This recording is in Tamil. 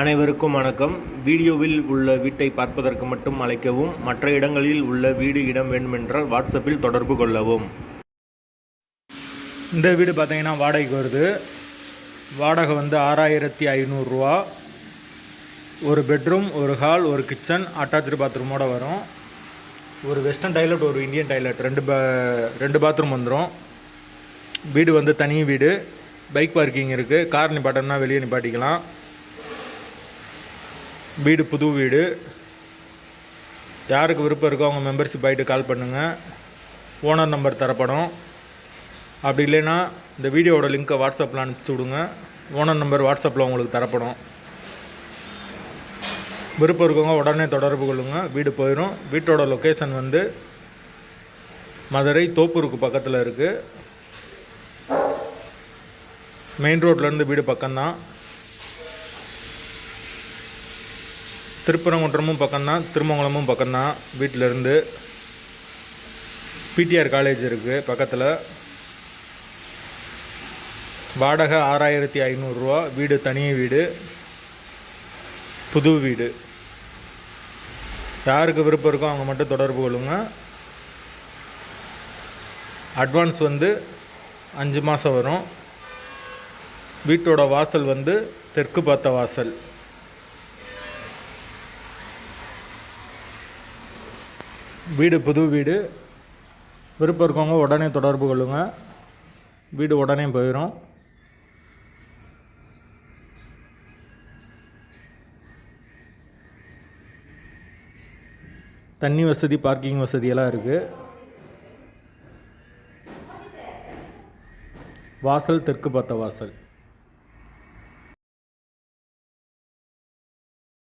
அனைவருக்கும் வணக்கம். வீடியோவில் உள்ள வீட்டை பார்ப்பதற்கு மட்டும் அழைக்கவும் மற்ற இடங்களில் உள்ள வீடு இடம் வேண்டுமென்றால் வாட்ஸ்அப்பில் தொடர்பு கொள்ளவும். இந்த வீடு பார்த்தீங்கன்னா வாடகைக்கு வருது. வாடகை வந்து ஆறாயிரத்தி ஐநூறுரூவா ஒரு பெட்ரூம் ஒரு ஹால் ஒரு கிச்சன் அட்டாச்சு பாத்ரூமோட வரும். ஒரு வெஸ்டர்ன் டைலட் ஒரு இந்தியன் டைலட் ரெண்டு பா ரெண்டு பாத்ரூம் வந்துடும் வீடு வந்து தனி வீடு. பைக் பார்க்கிங் இருக்குது கார் நிப்பாட்டம்னா வெளியே நிப்பாட்டிக்கலாம். வீடு புது வீடு. யாருக்கு விருப்பம் இருக்கோ அவங்க மெம்பர்ஷிப் ஆகிட்டு கால் பண்ணுங்கள் ஓனர் நம்பர் தரப்படும். அப்படி இல்லைன்னா இந்த வீடியோவோட லிங்க்கை வாட்ஸ்அப்பில் அனுப்பிச்சி விடுங்க. ஓனர் நம்பர் வாட்ஸ்அப்பில் உங்களுக்கு தரப்படும். விருப்பம் இருக்கவங்க உடனே தொடர்பு கொள்ளுங்கள் வீடு போயிடும் வீட்டோட லொக்கேஷன் வந்து மதுரை தோப்பூருக்கு பக்கத்தில் இருக்குது மெயின் ரோட்லேருந்து வீடு பக்கம்தான். திருப்பரங்குன்றமும் பக்கம்தான் திருமங்கலமும் பக்கம்தான். வீட்டிலேருந்து பிடிஆர் காலேஜ் இருக்குது பக்கத்தில். வாடகை ஆறாயிரத்தி ஐநூறுரூவா வீடு தனி வீடு புது வீடு. யாருக்கு விருப்பம் இருக்கோ அவங்க மட்டும் தொடர்பு கொள்ளுங்க. அட்வான்ஸ் வந்து அஞ்சு மாதம் வரும். வீட்டோட வாசல் வந்து தெற்கு பார்த்த வாசல். வீடு புது வீடு. விருப்பம் இருக்கவங்க உடனே தொடர்பு கொள்ளுங்கள் வீடு உடனே போயிடும் தண்ணி வசதி பார்க்கிங் வசதியெல்லாம் இருக்குது வாசல் தெற்கு பார்த்த வாசல்.